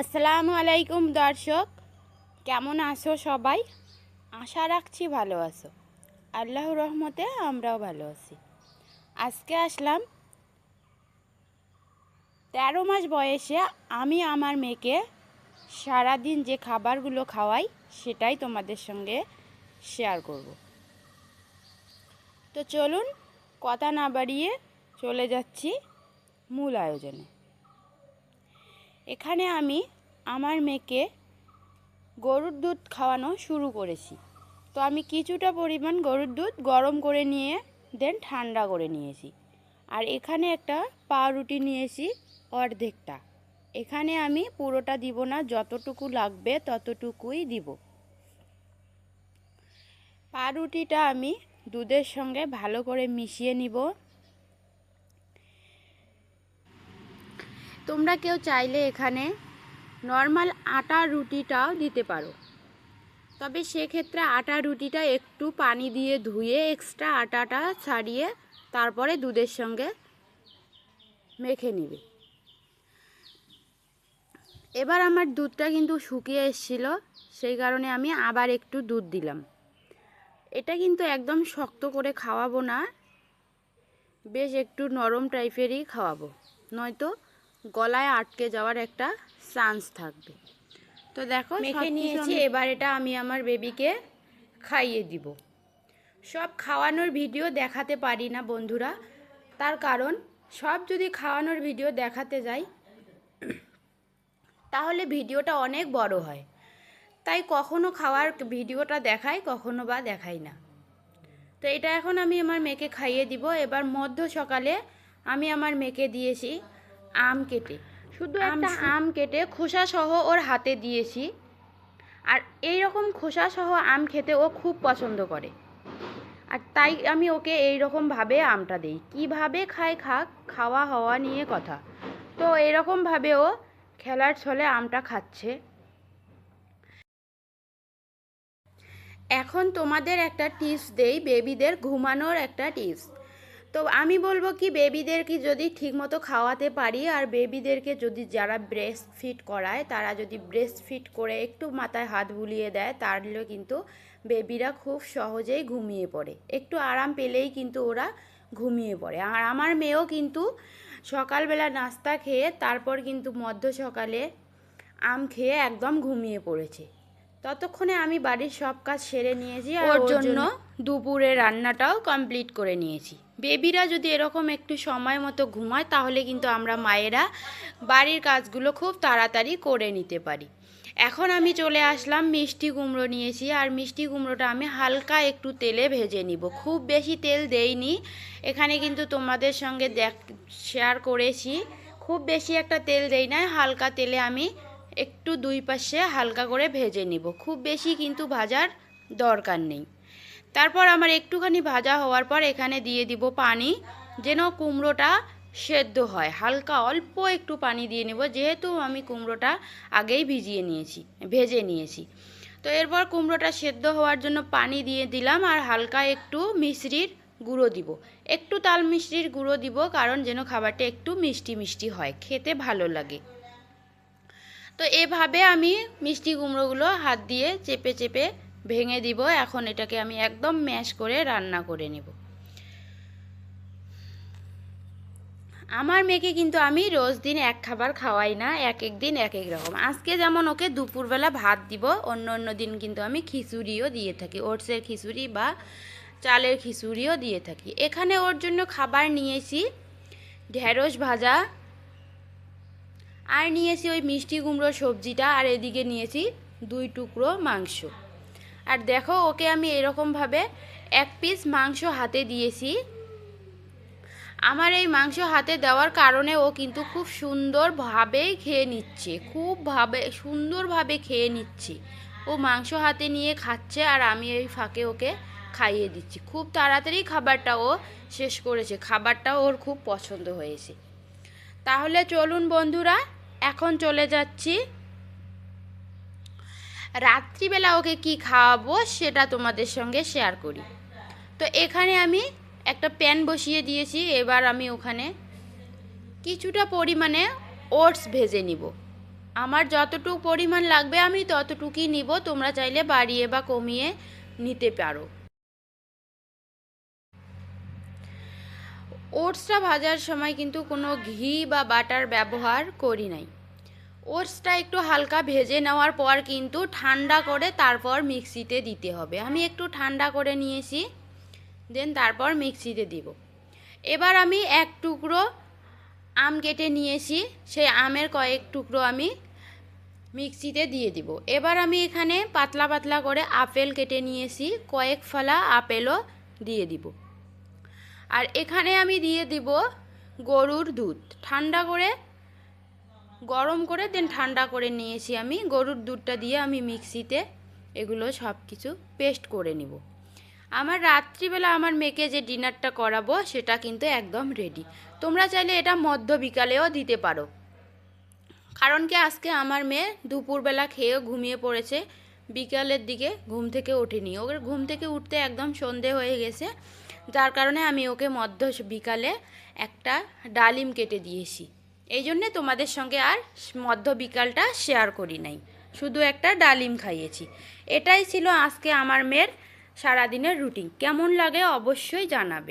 আসসালামু আলাইকুম দর্শক। কেমন আছো সবাই? আশা রাখছি ভালো আছো। আল্লাহ রহমতে আমরাও ভালো আছি। আজকে আসলাম তেরো মাস বয়সে আমি আমার মেয়েকে সারাদিন যে খাবারগুলো খাওয়াই সেটাই তোমাদের সঙ্গে শেয়ার করব। তো চলুন কথা না বাড়িয়ে চলে যাচ্ছি মূল আয়োজনে। এখানে আমি আমার মেয়েকে গরুর দুধ খাওয়ানো শুরু করেছি। তো আমি কিছুটা পরিমাণ গরুর দুধ গরম করে নিয়ে দেন ঠান্ডা করে নিয়েছি। আর এখানে একটা পাউরুটি নিয়েছি অর্ধেকটা। এখানে আমি পুরোটা দিব না, যতটুকু লাগবে ততটুকুই দিব। পাউরুটিটা আমি দুধের সঙ্গে ভালো করে মিশিয়ে নিব। তোমরা কেউ চাইলে এখানে নর্মাল আটা রুটিটাও দিতে পারো। তবে সেক্ষেত্রে আটা রুটিটা একটু পানি দিয়ে ধুয়ে এক্সট্রা আটাটা ছাড়িয়ে তারপরে দুধের সঙ্গে মেখে নিবে। এবার আমার দুধটা কিন্তু শুকিয়ে এসেছিল, সেই কারণে আমি আবার একটু দুধ দিলাম। এটা কিন্তু একদম শক্ত করে খাওয়াবো না, বেশ একটু নরম টাইপেরই খাওয়াবো, নয়তো গলায় আটকে যাওয়ার একটা চান্স থাকবে। তো দেখো মেখে নিয়েছি এবার এটা আমি আমার বেবিকে খাইয়ে দিব। সব খাওয়ানোর ভিডিও দেখাতে পারি না বন্ধুরা। তার কারণ সব যদি খাওয়ানোর ভিডিও দেখাতে যাই তাহলে ভিডিওটা অনেক বড় হয়। তাই কখনো খাওয়ার ভিডিওটা দেখাই কখনো বা দেখাই না। তো এটা এখন আমি আমার মেয়েকে খাইয়ে দিব। এবার মধ্য সকালে আমি আমার মেয়েকে দিয়েছি আম কেটে। শুধু একটা আম কেটে খোসা সহ ওর হাতে দিয়েছি। আর এই রকম খোসা সহ আম খেতে ও খুব পছন্দ করে। আর তাই আমি ওকে এই রকমভাবে আমটা দিই। কীভাবে খায় খাক খাওয়া হওয়া নিয়ে কথা। তো এরকমভাবে ও খেলার ছলে আমটা খাচ্ছে। এখন তোমাদের একটা টিপস দেই বেবিদের ঘুমানোর একটা টিপস। তো আমি বলব কি বেবিদেরকে যদি ঠিকমতো খাওয়াতে পারি আর বেবিদেরকে যদি যারা ব্রেস্ট ফিট করায় তারা যদি ব্রেস্ট ফিট করে একটু মাথায় হাত বুলিয়ে দেয় তাহলে কিন্তু বেবিরা খুব সহজেই ঘুমিয়ে পড়ে। একটু আরাম পেলেই কিন্তু ওরা ঘুমিয়ে পড়ে। আর আমার মেয়েও কিন্তু সকালবেলা নাস্তা খেয়ে তারপর কিন্তু মধ্য সকালে আম খেয়ে একদম ঘুমিয়ে পড়েছে। ততক্ষণে আমি বাড়ির সব কাজ সেরে নিয়েছি আর ওর জন্য দুপুরে রান্নাটাও কমপ্লিট করে নিয়েছি। বেবিরা যদি এরকম একটু সময় মতো ঘুমায়, তাহলে কিন্তু আমরা মায়েরা বাড়ির কাজগুলো খুব তাড়াতাড়ি করে নিতে পারি। এখন আমি চলে আসলাম মিষ্টি কুমড়ো নিয়েছি আর মিষ্টি কুমড়োটা আমি হালকা একটু তেলে ভেজে নিব। খুব বেশি তেল দেইনি, এখানে কিন্তু তোমাদের সঙ্গে দেখ শেয়ার করেছি। খুব বেশি একটা তেল দেই না হালকা তেলে আমি একটু দুই পাশে হালকা করে ভেজে নিব। খুব বেশি কিন্তু ভাজার দরকার নেই। তারপর আমার একটুখানি ভাজা হওয়ার পর এখানে দিয়ে দিব পানি, যেন কুমড়োটা সেদ্ধ হয়। হালকা অল্প একটু পানি দিয়ে নেব, যেহেতু আমি কুমড়োটা আগেই ভিজিয়ে নিয়েছি, ভেজে নিয়েছি। তো এরপর কুমড়োটা সেদ্ধ হওয়ার জন্য পানি দিয়ে দিলাম আর হালকা একটু মিশ্রির গুঁড়ো দিব। একটু তাল মিষ্টির গুঁড়ো দিব, কারণ যেন খাবারটা একটু মিষ্টি মিষ্টি হয়, খেতে ভালো লাগে। তো এভাবে আমি মিষ্টি কুমড়োগুলো হাত দিয়ে চেপে চেপে ভেঙে দিব, এখন এটাকে আমি একদম ম্যাশ করে রান্না করে নেব। আমার মেয়েকে কিন্তু আমি রোজ দিন এক খাবার খাওয়াই না, এক এক দিন এক এক রকম। আজকে যেমন ওকে দুপুরবেলা ভাত দিব, অন্য অন্য দিন কিন্তু আমি খিচুড়িও দিয়ে থাকি, ওটসের খিচুড়ি বা চালের খিচুড়িও দিয়ে থাকি। এখানে ওর জন্য খাবার নিয়েছি ঢেঁড়স ভাজা, আর নিয়েছি ওই মিষ্টি কুমড়ো সবজিটা, আর এদিকে নিয়েছি দুই টুকরো মাংস। আর দেখো, ওকে আমি এরকমভাবে এক পিস মাংস হাতে দিয়েছি। আমার এই মাংস হাতে দেওয়ার কারণে ও কিন্তু খুব সুন্দরভাবেই খেয়ে নিচ্ছে, খুব ভাবে, সুন্দরভাবে খেয়ে নিচ্ছে। ও মাংস হাতে নিয়ে খাচ্ছে আর আমি এই ফাঁকে ওকে খাইয়ে দিচ্ছি। খুব তাড়াতাড়ি খাবারটা ও শেষ করেছে, খাবারটা ওর খুব পছন্দ হয়েছে। তাহলে চলুন বন্ধুরা, এখন চলে যাচ্ছি রাত্রিবেলা ওকে কি খাওয়াবো সেটা তোমাদের সঙ্গে শেয়ার করি। তো এখানে আমি একটা প্যান বসিয়ে দিয়েছি, এবার আমি ওখানে কিছুটা পরিমাণে ওটস ভেজে নিব। আমার যতটুকু পরিমাণ লাগবে আমি ততটুকুই নিব, তোমরা চাইলে বাড়িয়ে বা কমিয়ে নিতে পারো। ওটসটা ভাজার সময় কিন্তু কোনো ঘি বা বাটার ব্যবহার করি নাই। ওটসটা একটু হালকা ভেজে নেওয়ার পর কিন্তু ঠান্ডা করে তারপর মিক্সিতে দিতে হবে। আমি একটু ঠান্ডা করে নিয়েছি, দেন তারপর মিক্সিতে দিব। এবার আমি এক টুকরো আম কেটে নিয়েছি, সেই আমের কয়েক টুকরো আমি মিক্সিতে দিয়ে দিব। এবার আমি এখানে পাতলা পাতলা করে আপেল কেটে নিয়েছি, কয়েক ফলা আপেলও দিয়ে দিব। আর এখানে আমি দিয়ে দিব গরুর দুধ। ঠান্ডা করে গরম করে দেন ঠান্ডা করে নিয়েছি আমি। গরুর দুধটা দিয়ে আমি মিক্সিতে এগুলো সব কিছু পেস্ট করে নিব। আমার রাত্রিবেলা আমার মেয়েকে যে ডিনারটা করাবো, সেটা কিন্তু একদম রেডি তোমরা চাইলে এটা মধ্য বিকালেও দিতে পারো। কারণ কি, আজকে আমার মেয়ে দুপুরবেলা খেয়েও ঘুমিয়ে পড়েছে। বিকালের দিকে ঘুম থেকে ওঠেনি। ওকে ঘুম থেকে উঠতে একদম সন্ধে হয়ে গেছে। যার কারণে আমি ওকে মধ্য বিকালে একটা ডালিম কেটে দিয়েছি। এই জন্যে তোমাদের সঙ্গে আর মধ্য বিকালটা শেয়ার করি নাই। শুধু একটা ডালিম খাইয়েছি। এটাই ছিল আজকে আমার মেয়ের সারাদিনের রুটিন কেমন লাগে অবশ্যই জানাবে।